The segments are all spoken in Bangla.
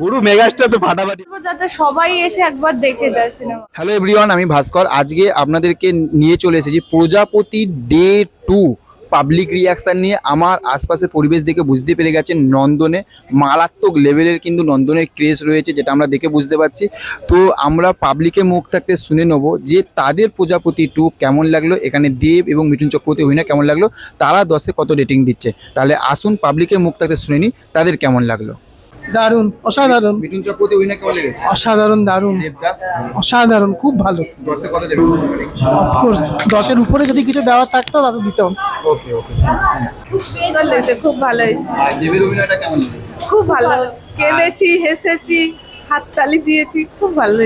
গুরু মেগাস্টার তো ফাটাফাটি। যাতে সবাই এসে একবার দেখে যায় সিনেমা। হ্যালো এভরিওয়ান আমি ভাস্কর। আজকে আপনাদেরকে নিয়ে চলে এসেছি Projapoti day two public reaction নিয়ে। আমার আশপাশের পরিবেশ দেখে বুঝতে পেরে গেছেন নন্দনে। মারাত্মক লেভেলের কিন্তু নন্দনের ক্রেজ রয়েছে যেটা আমরা দেখে বুঝতে পারছি। তো আমরা পাবলিকের মুখ থাকতে শুনে নেব যে তাদের প্রজাপতি টু কেমন লাগল এখানে দেব এবং মিঠুন চক্রবর্তী অভিনয় কেমন লাগল তারা দশে কত রেটিং দিচ্ছে। তাহলে আসুন পাবলিকের মুখ থাকতে শুনে নিই তাদের কেমন লাগল। দারুণ অসাধারণ। মিঠুন চক্রবর্তী অভিনয় কেমন লেগেছে? অসাধারণ দারুণ। দেবদা? অসাধারণ খুব ভালো। দশে কত দেবেন অফকোর্স দশের উপরে যদি কিছু দেওয়ার থাকতো তাহলে দিতাম। ওকে ওকে খুব ভালো হয়েছে। আর দেবের অভিনয়টা কেমন লেগেছে? খুব ভালো। কেঁদেছি হেসেছি হাততালি দিয়েছি খুব ভালো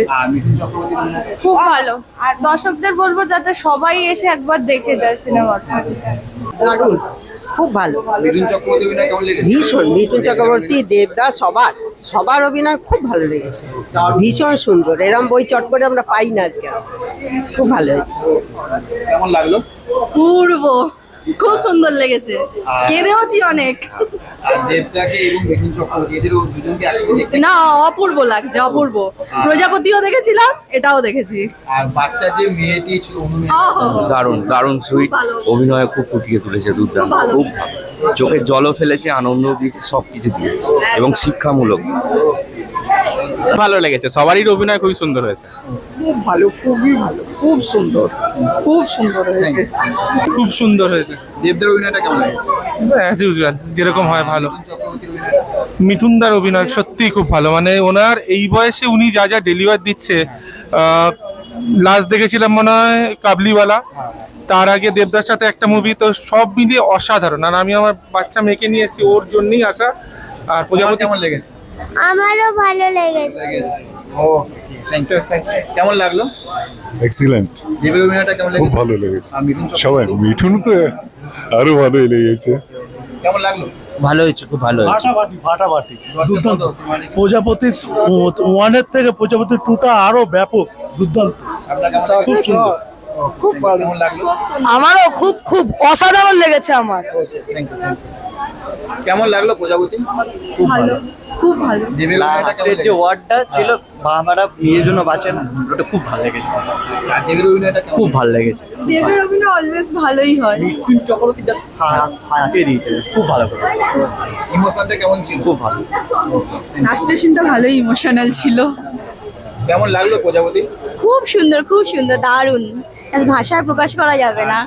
খুব ভালো। আর দর্শকদের বলব যাতে সবাই এসে একবার দেখে যায় সিনেমাটা। দারুণ। খুব ভালো। ভীষণ মিঠুন চক্রবর্তী দেবদা সবার সবার অভিনয় খুব ভালো লেগেছে। ভীষণ সুন্দর এরম বই চট করে আমরা পাই না আজকে। খুব ভালো হয়েছে। কেমন লাগল? পূর্ব খুব সুন্দর লেগেছে। কেঁদেওছি অনেক। দেবদাকে এবং মিঠুন চক্রবর্তী এদের দুজনকে একসাথে দেখতে। না অপূর্ব লাগছে অপূর্ব। প্রজাপতিও দেখেছিলাম এটাও দেখেছি। আর বাচ্চা যে মেয়েটি ছিল দারুণ দারুণ সুইট। অভিনয় খুব ফুটিয়ে তুলেছে দুর্দান্ত খুব ভালো। চোখের জলও ফেলেছে আনন্দ দিয়েছে সব কিছু দিয়ে। এবং শিক্ষামূলক। ভালো লেগেছে। সবারই অভিনয় খুবই সুন্দর হয়েছে। খুব ভালো খুবই ভালো খুব সুন্দর খুব সুন্দর হয়েছে। খুব সুন্দর হয়েছে। দেবদার অভিনয়টা কেমন লেগেছে অ্যাজ ইউজুয়াল যেরকম হয় ভালো। মিঠুনদার অভিনয় সত্যিই খুব ভালো। মানে ওনার এই বয়সে উনি যা যা ডেলিভার দিচ্ছে লাস্ট দেখেছিলাম মনে হয় কাবলিওয়ালা। তার আগে দেবদার সাথে একটা মুভি তো সব মিলিয়ে অসাধারণ। আর আমি আমার বাচ্চা মেয়েকে নিয়ে এসেছি ওর জন্যই আসা। আর প্রজাপতি কেমন লেগেছে? আমারও ভালো লেগেছে। লেগেছে। ওকে থ্যাংক ইউ কেমন লাগল? এক্সিলেন্ট দেবের অভিনয়টা কেমন খুব লেগেছে? ভালো লেগেছে। সবাই মিঠুন তো আরও ভালোই লেগেছে। কেমন লাগল? ভালো হয়েছে খুব ভালো হয়েছে। ফাটাফাটি প্রজাপতি ওয়ানের থেকে প্রজাপতি টুটা আরও ব্যাপক দুর্দান্ত। খুব সুন্দর। খুব ভালো। লাগল? আমারও খুব খুব অসাধারণ লেগেছে আমার। ওকে থ্যাংক ইউ কেমন লাগল প্রজাপতি? ভালো। খুব ভালো। লাস্টের যে ওয়ার্ডটা ছিল বাবারা নিজের জন্য বাঁচে না ওটা খুব ভালো লেগেছে। দেবের অভিনয়টা খুব ভালো লেগেছে। দেবের অভিনয় অলওয়েজ ভালোই হয়। চক্রবর্তী জাস্ট ফাটিয়ে দিয়েছে খুব ভালো করে। ইমোশনটা কেমন ছিল? খুব ভালো। লাস্টের সিনটা ভালোই ইমোশনাল ছিল। কেমন লাগল প্রজাপতি? খুব সুন্দর খুব সুন্দর দারুণ। ভাষায় প্রকাশ করা যাবে না।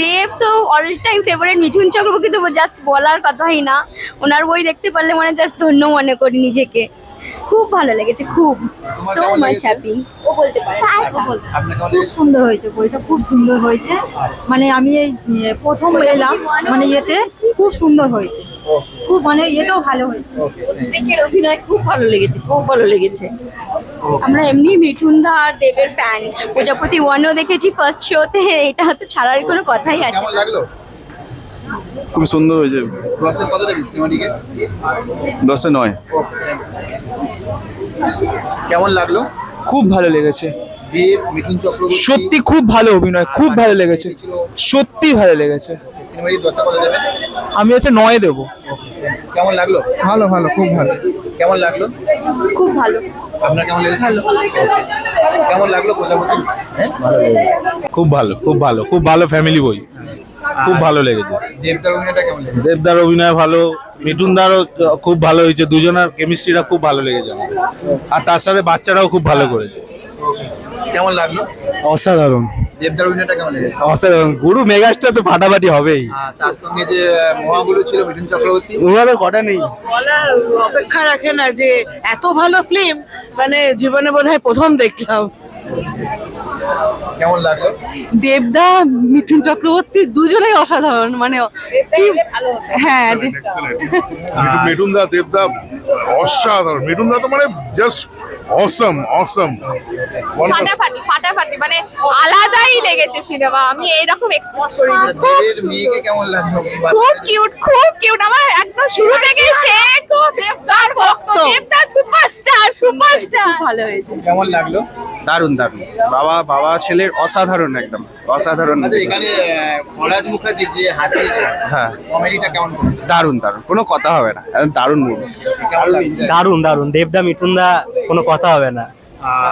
দেব তো all time favourite Mithun Chakraborty তো জাস্ট বলার কথাই না। ওনার বই দেখতে পারলে মানে জাস্ট ধন্য মনে করি নিজেকে। খুব ভালো লেগেছে খুব। সো মাচ হ্যাপি ও বলতে পারে। খুব সুন্দর হয়েছে বইটা খুব সুন্দর হয়েছে। মানে আমি এই প্রথম এলাম মানে ইয়েতে খুব সুন্দর হয়েছে। খুব মানে এটাও ভালো হয়েছে। অভিনয় খুব ভালো লেগেছে খুব ভালো লেগেছে। আমরা এমনি মিঠুন দা আর দেবের ফ্যান প্রজাপতি ওয়ানও দেখেছি ফার্স্ট শোতে এটা তো ছাড়ার কোনো কথাই আসে কেমন লাগল? খুব সুন্দর হয়েছে। দশের কত দেবেন সিনেমাটিকে দশে নয়। কেমন লাগল? খুব ভালো লেগেছে। দেব মিঠুন চক্রবর্তী। সত্যি খুব ভালো অভিনয় খুব ভালো লেগেছে। সত্যি ভালো লেগেছে। আমি হচ্ছে নয় দেবো। কেমন লাগল? ভালো ভালো খুব ভালো। কেমন লাগল? খুব ভালো। আপনার কেমন লেগেছে? কেমন লাগল প্রজাপতি? খুব ভালো খুব ভালো খুব ভালো ফ্যামিলি বই। খুব ভালো লেগেছে। দেবদার অভিনয়টা কেমন লেগেছে? দেবদার অভিনয় ভালো মিঠুনদারও খুব ভালো হয়েছে দুজনের কেমিস্ট্রিটা খুব ভালো লেগেছে আমাদের। আর তার সাথে বাচ্চারাও খুব ভালো করেছে। কেমন লাগল? অসাধারণ। দেবদার অভিনয়টা কেমন লেগেছে? অসাধারণ। গুরু মেগাস্টার তো ফাটাফাটি হবেই। তার সঙ্গে যে মহাগুরু ছিল মিঠুন চক্রবর্তী? ওনাদের কটা নেই? বলার অপেক্ষা রাখে না যে এত ভালো ফিল্ম মানে জীবনে বোধহয় প্রথম দেখলাম। কেমন লাগল? দেবদা মিঠুন চক্রবর্তী দুজনেই অসাধারণ মানে হ্যাঁ মিঠুন দা দেবদা অসাধারণ। মিঠুন দা তো মানে জাস্ট অসম অসম ফাটাফাটি ফাটাফাটি মানে আলাদাই লেগেছে সিনেমা। আমি এইরকম এক্সপেক্ট করি মেয়েকে কেমন লাগল? খুব কিউট খুব কিউট আমার একদম শুরু থেকে সে তো দেবদার ভক্ত দেবদার সুপারস্টার সুপারস্টার ভালো হয়েছে কেমন লাগল? দারুণ দারুণ বাবা বাবা ছেলের অসাধারণ একদম অসাধারণ আচ্ছা এখানে ফরাজ মুখার্জি যে হাসি হ্যাঁ। কমেডিটা কেমন করেছে? দারুণ দারুণ কোনো কথা হবে না একদম দারুণ মুভি। দারুণ দারুণ দেবদা মিঠুনদা কোনো কথা হবে না।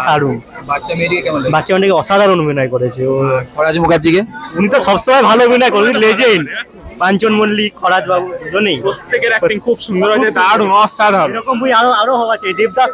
সারু বাচ্চা মেয়েটিকে কেমন বাচ্চা মেয়েকে অসাধারণ অভিনয় করেছে ও। ফরাজ মুখার্জিকে? উনি তো সবসময় ভালো অভিনয় করেন লেজেন্ড কাঞ্চন মল্লিক খরাজ বাবু দুজনেই। প্রত্যেকের অ্যাক্টিং খুব সুন্দর আছে দারুণ অসাধারণ। এরকম বই আরও আরও হওয়া চাই। দেবদাস